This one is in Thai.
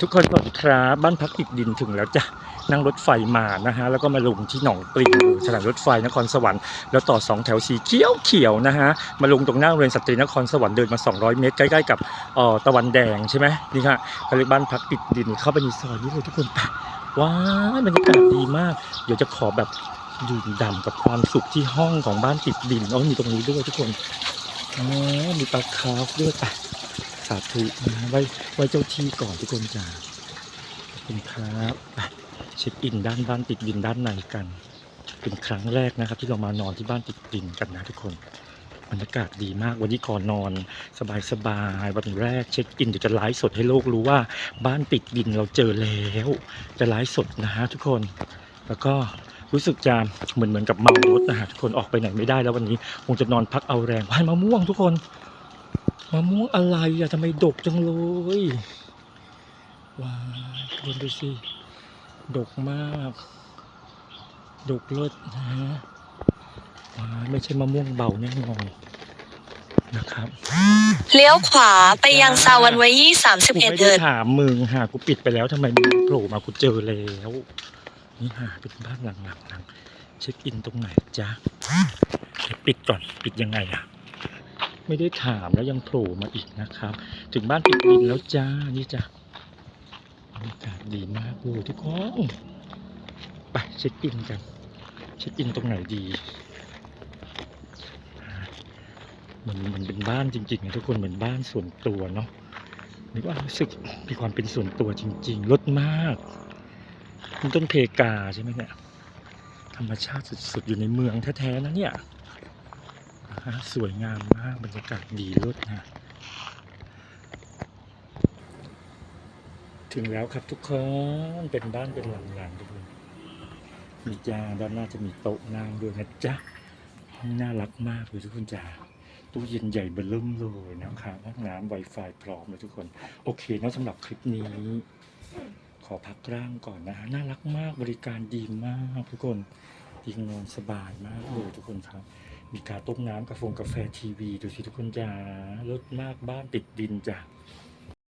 ทุกคนสวัสดีครับบ้านพักติดดินถึงแล้วจ้ะนั่งรถไฟมานะฮะแล้วก็มาลงที่หนองปลิงสถานรถไฟนครสวรรค์แล้วต่อสองแถวสีเขียวเขียวนะฮะมาลงตรงหน้าโรงเรียนสตรีนครสวรรค์เดินมา 200 เมตรใกล้ๆกับออตะวันแดงใช่ไหมนี่ค่ะเขาเรียกบ้านพักติดดินเข้าไปในซอยนี้เลยทุกคนไปว้าบรรยากาศดีมาก เดี๋ยวจะขอแบบดื่มด่ำกับความสุขที่ห้องของบ้านติดดินอ๋อมีตรงนี้ด้วยทุกคนอ๋อมีปลาคาร์ฟด้วยไป สาธุนะไว้ไว้เจ้าที่ก่อนทุกคนจ้าขอบคุณครับเช็คอินด้านบ้านติดดินด้านในกัน เป็นครั้งแรกนะครับ ที่เรามานอนที่บ้านติดดินกันนะทุกคนบรรยากาศดีมากวันนี้ก่อนนอน สบายๆวันแรกเช็คอินเดี๋ยวจะไลฟ์สดให้โลกรู้ว่า บ้านติดดินเราเจอแล้วจะไลฟ์สดนะฮะทุกคน แล้วก็รู้สึกจะเหมือนเหมือนกับเมารถนะฮะทุกคนออกไปไหนไม่ได้แล้ววันนี้คงจะนอนพักเอาแรงว่ายมะม่วงทุกคน มะม่วงอะไรอะทำไมดกจังเลยว้ายคุณดูสิดกมากดกเลิศนะฮะว้ายไม่ใช่มะม่วงเบาแน่นอนนะครับเลี้ยวขวาไปยังซาวันไวยี่สามสิบกูเอ็ดไม่เอิได้ดถามมึงหากูปิดไปแล้วทำไมมึงโผล่มากูเจอแล้วนี่หาเป็นบ้านหลังๆหลังเช็คอินตรงไหนจ๊ะเดี๋ยวปิดก่อนปิดยังไงอะ ไม่ได้ถามแล้วยังโผล่มาอีกนะครับ ถึงบ้านติดดินแล้วจ้า นี่จ้ะบรรยากาศดีมากเลยทุกคนไปเช็คอินกัน เช็คอินตรงไหนดีมือนมือนเป็นบ้านจริงๆนะทุกคนเหมือนบ้านส่วนตัวเนาะนึกว่ารู้สึกมีความเป็นส่วนตัวจริงๆรถมากมีต้นเพกาใช่ไหมเนี่ยธรรมชาติสุดๆอยู่ในเมืองแท้ๆนะเนี่ยะสวยงามมากบรรยากาศดีรถนะ ถึงแล้วครับทุกคนเป็นบ้านเป็นหลังๆทุกคนมีจาด้านหน้าจะมีโต๊ะนั่งด้วยนะจ๊ะห้องน่ารักมากเลยทุกคนจ้าตู้เย็นใหญ่เบอร์เริ่มเลยนะครับห้องน้ำ Wi-Fi พร้อมเลยทุกคน โอเคนะสำหรับคลิปนี้ ขอพักร่างก่อนนะฮะน่ารักมากบริการดีมากทุกคนเตียงนอนสบายมากเลยทุกคนครับ มีกาต้มน้ำกาแฟกาแฟทีวี ดูสิทุกคนจ้ารสมากบ้านติดดินจ้ะ